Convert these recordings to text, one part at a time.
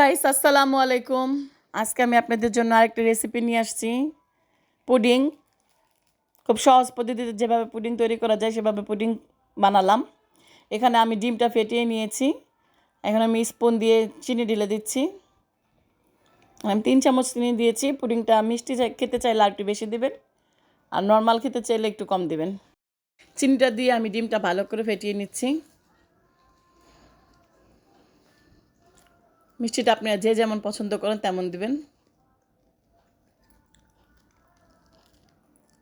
Guys আসসালামু আলাইকুম আজকে আমি আপনাদের জন্য আরেকটা রেসিপি নিয়ে আসছি পুডিং খুব সহজ পদ্ধতিতে যেভাবে পুডিং তৈরি করা যায়, সেভাবে পুডিং বানালাম। এখানে আমি ডিমটা ফেটিয়ে নিয়েছি। এখন আমি স্পুন দিয়ে চিনি ঢেলে দিচ্ছি। আমি তিন চামচ চিনি দিয়েছি। পুডিংটা মিষ্টি খেতে চাইলে আর একটু বেশি দেবেন। আর নর্মাল খেতে চাইলে একটু কম দেবেন। চিনিটা দিয়ে আমি ডিমটা ভালো করে ফেটিয়ে নিচ্ছি। মিষ্টিটা আপনারা যে যেমন পছন্দ করেন তেমন দিবেন।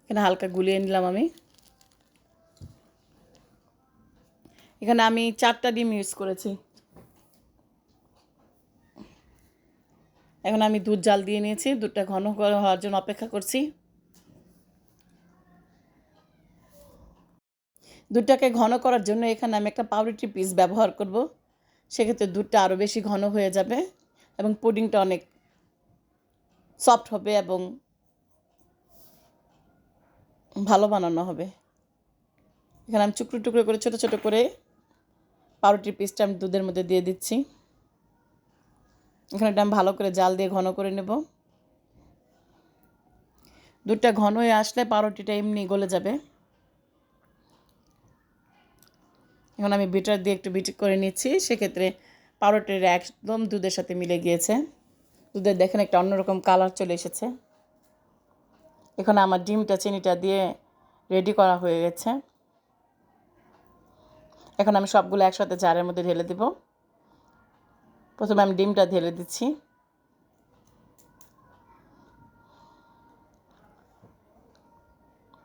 এখানে হালকা গুলিয়ে নিলাম আমি। এখানে আমি চারটা ডিম ইউজ করেছি। এখন আমি দুধ জাল দিয়ে নিয়েছি, দুধটা ঘন হওয়ার জন্য অপেক্ষা করছি। দুধটাকে ঘন করার জন্য এখানে আমি একটা পাউরুটি পিস ব্যবহার করব। সেক্ষেত্রে দুধটা আরও বেশি ঘন হয়ে যাবে এবং পুডিংটা অনেক সফট হবে এবং ভালো বানানো হবে। এখানে আমি টুকরো টুকরো করে, ছোটো ছোটো করে পাউরুটির পিসটা আমি দুধের মধ্যে দিয়ে দিচ্ছি। এখানে আমি ভালো করে জাল দিয়ে ঘন করে নেব। দুধটা ঘন হয়ে আসলে পাউরুটিটা এমনি গলে যাবে। এখন আমি বিটার দিয়ে একটু বিট করে নিচ্ছি, সেক্ষেত্রে পাউরুটির একদম দুধের সাথে মিলে গিয়েছে। দুধের দেখেন একটা অন্যরকম কালার চলে এসেছে। এখন আমার ডিমটা, চিনিটা দিয়ে রেডি করা হয়ে গেছে। এখন আমি সবগুলো একসাথে জারের মধ্যে ঢেলে দেব। প্রথমে আমি ডিমটা ঢেলে দিচ্ছি।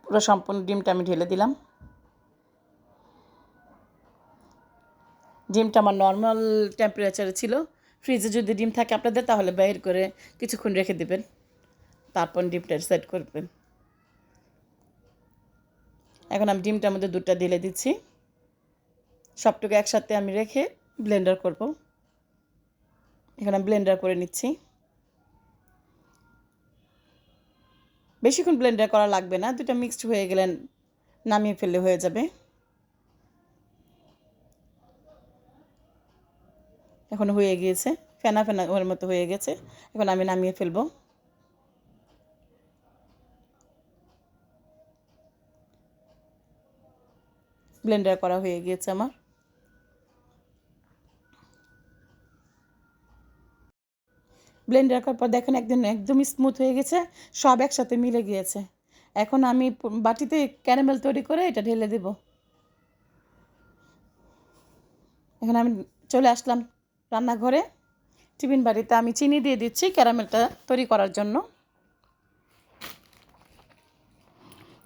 পুরো সম্পূর্ণ ডিমটা আমি ঢেলে দিলাম। ডিমটা আমার নর্মাল টেম্পারেচারে ছিল। ফ্রিজে যদি ডিম থাকে আপনাদের, তাহলে বাইর করে কিছুক্ষণ রেখে দেবেন। তারপর ডিমটা সেট করবেন। এখন আমি ডিমটার মধ্যে দুধটা দিলে দিচ্ছি। সবটুকু একসাথে আমি রেখে ব্লেন্ডার করব। এখানে আমি ব্লেন্ডার করে নিচ্ছি। বেশিক্ষণ ব্লেন্ডার করা লাগবে না দুটা মিক্সড হয়ে গেলেন নামিয়ে ফেললে হয়ে যাবে। এখন হয়ে গিয়েছে। ফেনা ফেনা ওর মতো হয়ে গেছে। এখন আমি নামিয়ে ফেলব। ব্লেন্ডার করা হয়ে গিয়েছে আমার। ব্লেন্ডার করার পর দেখেন একদিন একদম স্মুথ হয়ে গেছে, সব একসাথে মিলে গিয়েছে। এখন আমি বাটিতে ক্যারামেল তৈরি করে এটা ঢেলে দেব। এখন আমি চলে আসলাম। রান্নাঘরে, টিফিন বাড়িতে আমি চিনি দিয়ে দিচ্ছি ক্যারামেলটা তৈরি করার জন্য।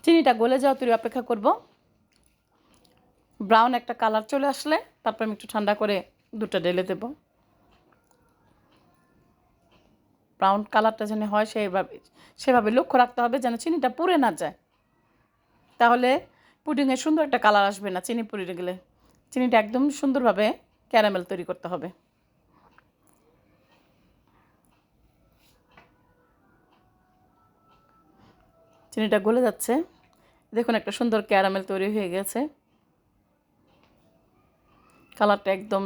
চিনিটা গলে যাওয়া তৈরি অপেক্ষা করব। ব্রাউন একটা কালার চলে আসলে, তারপর আমি একটু ঠান্ডা করে দুটো ঢেলে দেব। ব্রাউন কালারটা যেন হয় সেইভাবে সেভাবে লক্ষ্য রাখতে হবে যেন চিনিটা পুড়ে না যায়। তাহলে পুডিংয়ে সুন্দর একটা কালার আসবে না চিনি পুড়ে গেলে। চিনিটা একদম সুন্দরভাবে ক্যারামেল তৈরি করতে হবে। চিনিটা গলে যাচ্ছে। দেখুন একটা সুন্দর ক্যারামেল তৈরি হয়ে গেছে। কালারটা একদম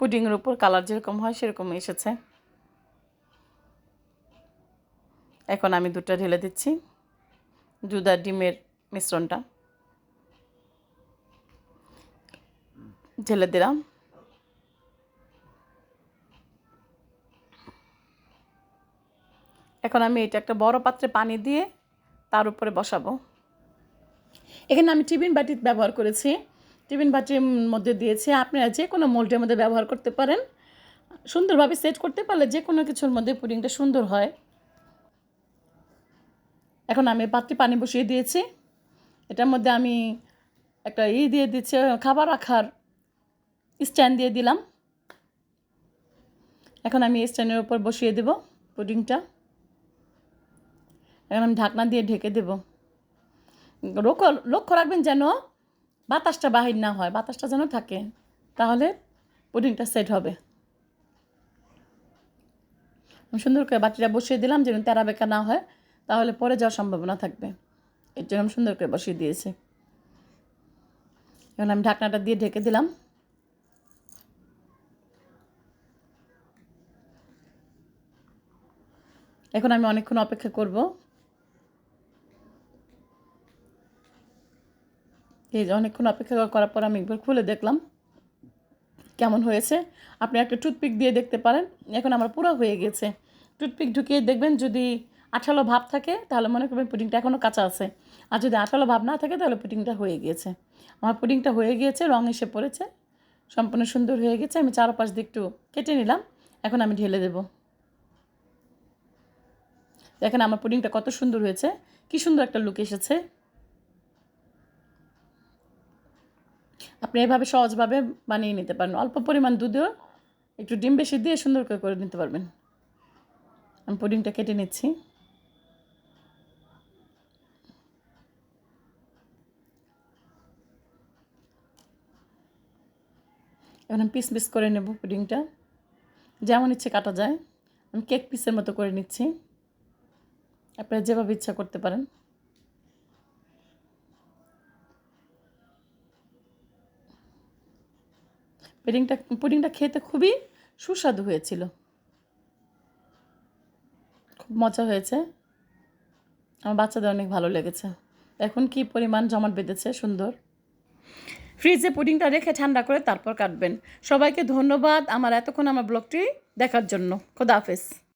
পুডিংয়ের উপর কালার যেরকম হয় সেরকম এসেছে। এখন আমি দুটো ঢেলে দিচ্ছি, দুধ ডিমের মিশ্রণটা। ঢেলে দিলাম। এখন আমি এটা একটা বড় পাত্রে পানি দিয়ে তার উপরে বসাবো। এখানে আমি টিফিন বাটি ব্যবহার করেছি। টিফিন বাটির মধ্যে দিয়েছি। আপনারা যে কোনো মোল্ডের মধ্যে ব্যবহার করতে পারেন। সুন্দরভাবে সেট করতে পারলে যে কোনো কিছুর মধ্যে পুডিংটা সুন্দর হয়। এখন আমি পাত্রে পানি বসিয়ে দিয়েছি। এটার মধ্যে আমি একটা ই দিয়ে দিচ্ছি, খাবার রাখার স্ট্যান্ড দিয়ে দিলাম। এখন আমি স্ট্যান্ডের উপর বসিয়ে দেব পুডিংটা। এখন আমি ঢাকনা দিয়ে ঢেকে দেব। লক্ষ্য লক্ষ্য রাখবেন যেন বাতাসটা বাহির না হয়, বাতাসটা যেন থাকে। তাহলে পুডিংটা সেট হবে। সুন্দর করে বাটিটা বসিয়ে দিলাম যেন তেরা বেকা না হয়, তাহলে পরে যাওয়ার সম্ভাবনা থাকবে। এর জন্য আমি সুন্দর করে বসিয়ে দিয়েছি। এখন আমি ঢাকনাটা দিয়ে ঢেকে দিলাম। এখন আমি অনেকক্ষণ অপেক্ষা করব। এই যে অনেকক্ষণ অপেক্ষা করার পর আমি একবার খুলে দেখলাম কেমন হয়েছে। আপনি একটা টুথপিক দিয়ে দেখতে পারেন। এখন আমার পুরো হয়ে গেছে। টুথপিক ঢুকিয়ে দেখবেন যদি আঠালো ভাব থাকে, তাহলে মনে করবেন পুডিংটা এখনও কাঁচা আছে। আর যদি আঠালো ভাব না থাকে, তাহলে পুডিংটা হয়ে গিয়েছে আমার পুডিংটা হয়ে গিয়েছে রং এসে পড়েছে। সম্পূর্ণ সুন্দর হয়ে গেছে। আমি চারপাশ দিয়ে একটু কেটে নিলাম। এখন আমি ঢেলে দেব। দেখেন আমার পুডিংটা কত সুন্দর হয়েছে। কি সুন্দর একটা লুক এসেছে। আপনি এভাবে সহজভাবে বানিয়ে নিতে পারেন। অল্প পরিমাণ দুধেও একটু ডিম বেশি দিয়ে সুন্দর করে করে নিতে পারবেন। আমি পুডিংটা কেটে নিচ্ছি। এখন আমি পিস পিস করে নেব পুডিংটা। যেমন ইচ্ছে কাটা যায়, আমি কেক পিসের মতো করে নিচ্ছি। আপনারা যেভাবে ইচ্ছা করতে পারেন। পুডিংটা পুডিংটা খেতে খুবই সুস্বাদু হয়েছিল। খুব মজা হয়েছে। আমার বাচ্চাদের অনেক ভালো লেগেছে। এখন কি পরিমাণ জমাট বেঁধেছে, সুন্দর। ফ্রিজে পুডিংটা রেখে ঠান্ডা করে তারপর কাটবেন। সবাইকে ধন্যবাদ আমার এতক্ষণ আমার ব্লগটি দেখার জন্য। খোদা হাফেজ।